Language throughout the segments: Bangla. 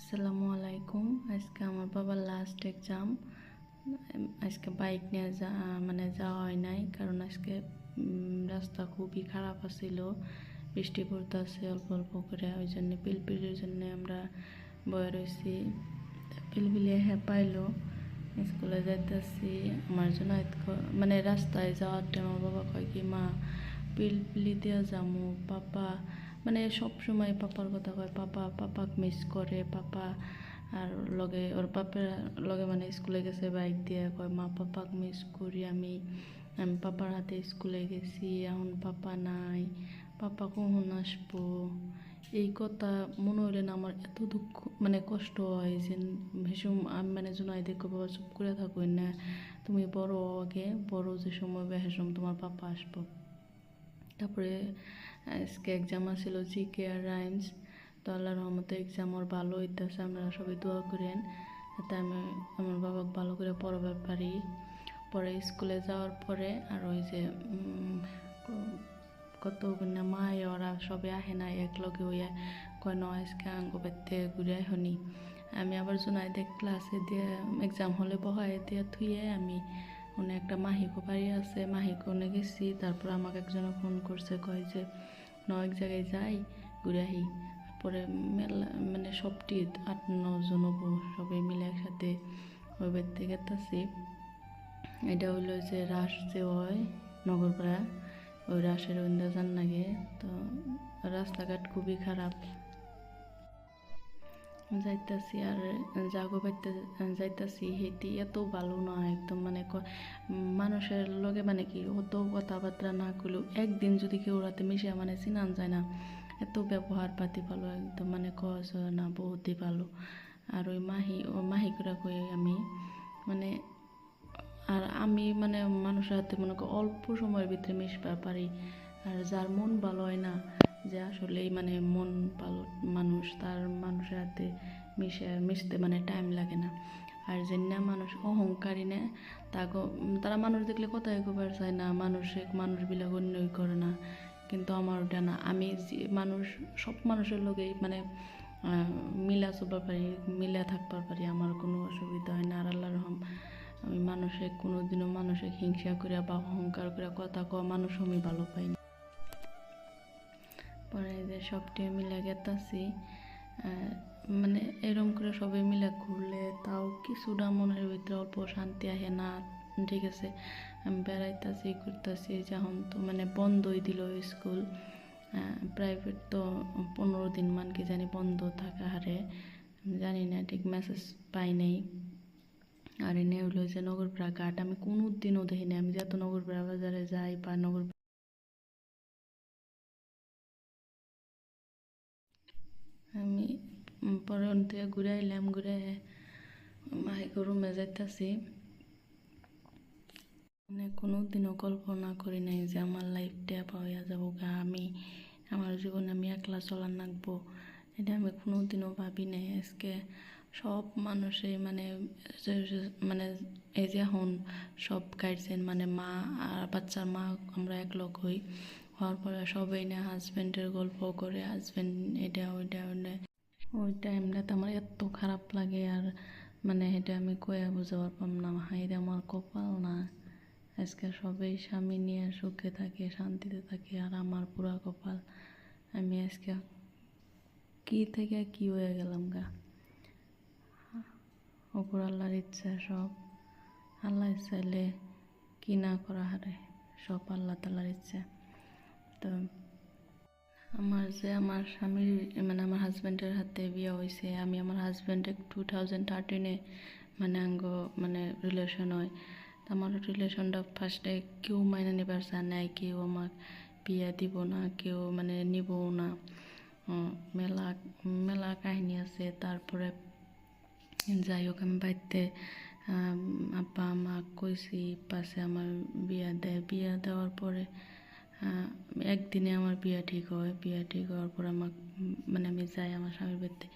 আসসালামু আলাইকুম। আজকে আমার বাবার লাস্ট এক্সাম আজকে বাইক নিয়ে যা মানে যাওয়া হয় নাই, কারণ আজকে রাস্তা খুবই খারাপ আছিল। বৃষ্টি পড়তেছে, অল্প অল্প করে, ওই জন্য পিলপিলির জন্য আমরা বয়ে রয়েছি পিলপিলি হ্যাঁ পাইলো, স্কুলে যাইতেছি। আমার জন্য মানে রাস্তায় যাওয়ার টাইম আমার বাবা কয় কি, মা পিলপিলি দিয়ে যামু, পাপা মানে সব সময় পাপার কথা কয়, পাপা, পাপাক মিস করে, পাপা আর লগে ওর পাপের লগে মানে স্কুলে গেছে বাইক দিয়ে, কয়, মা, পাপাক মিস করি আমি আমি পাপার হাতে স্কুলে গেছি, এখন পাপা নাই, পাপা কখন আসব? এই কথা মনে হইলে না আমার এত দুঃখ মানে কষ্ট হয় যে ভীষণ, আমি মানে জোনাই দেখো, বাবা, চুপ করে থাকো না, তুমি বড় আগে, বড় যে সময় সময় তোমার পাপা আসব। তারপরে আজকে এক্সাম আছিল জি কে আর রাইমস তো আল্লাহ রহমতে এক্সাম ওর ভালো হইতেছে, আপনারা সবাই দোয়া করেন, যাতে আমি আমার বাবাকে ভালো করে পড়াবার পারি। পরে স্কুলে যাওয়ার পরে আর ওই যে কত না মা ওরা সবে আহে না, একলগে হইয়া কয় ন আজকে আঙ্গ বেতে ঘুরে হনি আমি আবার জোনাই দেখ ক্লাসে দিয়ে এক্সাম হলে বহাই দিয়ে থুয়ে আমি ওনে একটা মাহিকো বাড়ি আছে, মাহিকো ওনে গেছি, তারপর আমাকে একজনে ফোন করছে, কয় যে ন এক জায়গায় যাই, ঘুরে আহি। পরে মেলা মানে সবটি আট, নজন সবাই মিলে একসাথে ওই থেকে গেতাছি। এটা হইল যে রাস যে হয় নগরপাড়া, ওই রাসের ওইন্দা যান লাগে, তো রাস্তাঘাট খুবই খারাপ। যাইতাছি আর জাগো বাইতে যাইতাছি, হেঁটে এত ভালো না, একদম মানে মানুষের লগে মানে কি, অত কথাবার্তা না করলেও একদিন যদি কেউ রাতে মিশে মানে চিনান যায় না, এত ব্যবহার পাতি ভালো, একদম মানে কস না, বহুতই ভালো। আর ওই মাহি, ও মাহি করে কই আমি মানে আর আমি মানে মানুষের হাতে মনে অল্প সময়ের ভিতরে মিশবার পারি, আর যার মন ভালো হয় না যে আসলেই মানে মন ভালো মানুষ, তার মানুষের হাতে মিশে, মিশতে মানে টাইম লাগে না। আর যে না মানুষ অহংকারী না তাকে তারা মানুষ দেখলে কথাই কবার চায় না, মানুষে মানুষবিলাক অন্যই করে না। কিন্তু আমার ওটা না, আমি যে মানুষ, সব মানুষের লগেই মানে মিলা চলবার পারি, মিলা থাকবার পারি, আমার কোনো অসুবিধা হয় না। আর আল্লাহ রহম, আমি মানুষে, কোনোদিনও মানুষে হিংসা করে বা অহংকার করে কথা কওয়া মানুষ আমি ভালো পাই না। পরে যে সবটি মিলে গেতাছি মানে এরম করে সবাই মিলে ঘুরলে তাও কিছুটা মনের ভিতরে অল্প শান্তি আহে না, ঠিক আছে। আমি বেড়াইতাছি, ঘুরতাছি যখন তো মানে বন্ধই দিল স্কুল প্রাইভেট তো পনেরো দিন মান কি জানি বন্ধ থাকা হারে জানি না, ঠিক মেসেজ পাই নাই। আর এনে হলো যে নগরপাড়া ঘাট, আমি কোনো দিনও দেখিনি আমি যত নগরপাড়া বাজারে যাই বা নগর আমি পরে থেকে ঘুরে আইলাম ঘুরে মাহিকে রুমে যাইতাছি মানে কোনো দিনও কল্পনা করি নাই যে আমার লাইফটা পাওয়া যাব গা, আমি আমার জীবনে আমি একলা চলার নাকবো এটা আমি কোনো দিনও ভাবি নাই, আজকে সব মানুষই মানে মানে এই যে এখন সব গার্জেন মানে মা আর বাচ্চার মা, আমরা এক লগ হই হওয়ার পরে সবাই না হাজব্যান্ডের গল্প করে হাজব্যান্ড এটা, ওইটা ওইটা। ওই টাইমটাতে আমার এত খারাপ লাগে আর মানে এটা আমি কয়া বুঝাবার পারলাম না। হাই রে আমার কপাল না। আজকে সবাই স্বামী নিয়ে সুখে থাকে, শান্তিতে থাকে আর আমার পুরা কপাল। আমি আজকে কি থেকে কি হয়ে গেলাম গা? ওপর আল্লাহর ইচ্ছা সব। আল্লাহ চাইলে কি না করা হারে? সব আল্লাহ তালার ইচ্ছা। তো আমার যে আমার স্বামীর মানে আমার হাজব্যান্ডের হাতে বিয়ে হয়েছে আমি আমার হাজব্যান্ডে টু থাউজেন্ড থার্টিনে মানে আঙ্গ মানে রিলেশন হয়। তো আমার রিলেশনটা ফার্স্টে কেউ মাইনে নিবার চায় নাই, কেউ আমার বিয়ে দিব না, কেউ মানে নিবও না। মেলা মেলা কাহিনী আছে, তারপরে যাই হোক, আমি বাড়িতে আব্বা মা কইছি, পাশে আমার বিয়া দেয়। বিয়া দেওয়ার পরে একদিনে আমার বিয়া ঠিক হয়। বিয়া ঠিক হওয়ার পর আমার মানে আমি যাই আমার স্বামীর বাড়িতে।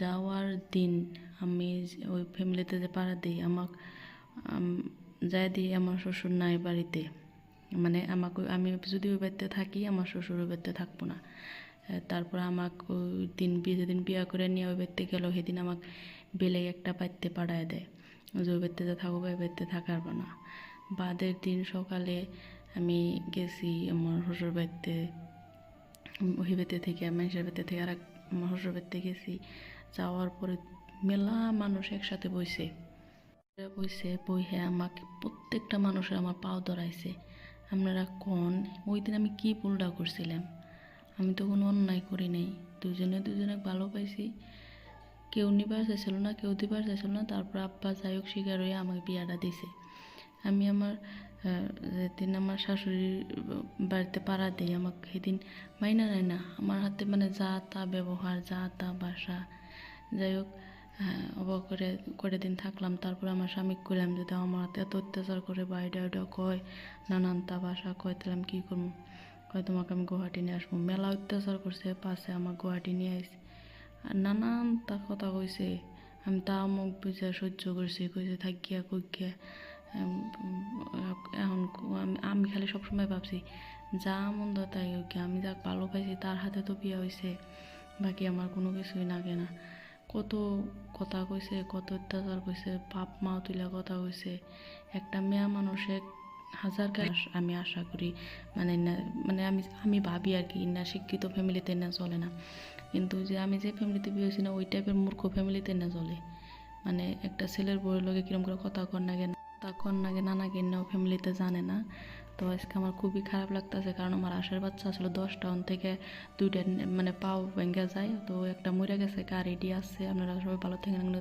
যাওয়ার দিন আমি ওই ফ্যামিলিতে যে পাড়া দিই, আমাক যাই দিই আমার শ্বশুর নাই বাড়িতে। মানে আমাকে, আমি যদি ওই বাড়িতে থাকি আমার শ্বশুর ওই বাড়িতে থাকব না। তারপর আমাকে ওই দিন যেদিন বিয়া করে নিয়ে ওই বাড়িতে গেল, সেদিন আমাকে বেলে একটা পাইতে পাঠায় দেয়। যে ওই বাড়িতে থাকব ওই বাড়িতে থাকার না। বাদের দিন সকালে আমি গেছি আমার শ্বশুর বাড়িতে, ওই থেকে মানুষের বাড়িতে থেকে আর আমার শ্বশুর বাড়িতে গেছি। যাওয়ার পরে মেলা মানুষ একসাথে বইছে। বইছে, বইহে আমাকে প্রত্যেকটা মানুষের আমার পাও ধরাইছে। আপনারা কোন? ওই দিন আমি কি ভুলটা করছিলাম? আমি তো কোনো অন্যায় করি নাই। দুজনে দুজনে ভালো পাইছি কেউ নিবার চাইছিল না, কেউ দিবার চাইছিল না। তারপর আব্বা যাই হোক, শিকার হয়ে আমাকে বিয়াটা দিছে। আমি আমার যেদিন আমার শাশুড়ির বাড়িতে পাড়া দিই আমাকে সেদিন মাইনা নেয় না। আমার হাতে মানে যা তা ব্যবহার যা তা বাসা। যাই হোক হ্যাঁ, অবাক করে করে দিন থাকলাম। তারপর আমার স্বামী করলাম যদি আমার হাতে এত অত্যাচার করে বাইডা ওইটা কয় নানান তা বাসা কয় তাহলে আমি কী করব? কয় তোমাকে আমি গুয়াহাটি নিয়ে আসব। মেলা অত্যাচার করছে পাশে আমার গুয়াহাটি নিয়ে আসি আর নানান তা কথা কইছে। আমি তা মুখ বুঝে সহ্য করছি কইছে থাকিয়া কইয়া এখন আমি- খালি সবসময় ভাবছি, যা মন্দ তাই হোক, আমি যাক ভালো পাইছি তার হাতে তো বিয়ে হয়েছে বাকি আমার কোনো কিছুই লাগে না। কত কথা কইছে, কত অত্যাচার কইছে, বাপ মা তুলা কথা কইছে, একটা মেয়া মানুষে হাজার কাজ আমি আশা করি মানে মানে আমি আমি ভাবি আর কি, না শিক্ষিত ফ্যামিলিতে না চলে না। কিন্তু যে আমি যে ফ্যামিলিতে বিয়ে হয়েছি না, ওই টাইপের মূর্খ ফ্যামিলিতে না চলে। মানে একটা ছেলের বউয়ের লগে কিরম করে কথা কর না কেন? তা নাকি নানা কিনেও ফ্যামিলিতে জানে না। তো আজকে আমার খুবই খারাপ লাগতেছে কারণ আমার আশের বাচ্চা আসলে দশটা অন থেকে দুইটা মানে পাও ভেঙে যায়। তো একটা মরে গেছে কার রেডি আছে আপনারা সবাই ভালো থাকেন দোয়া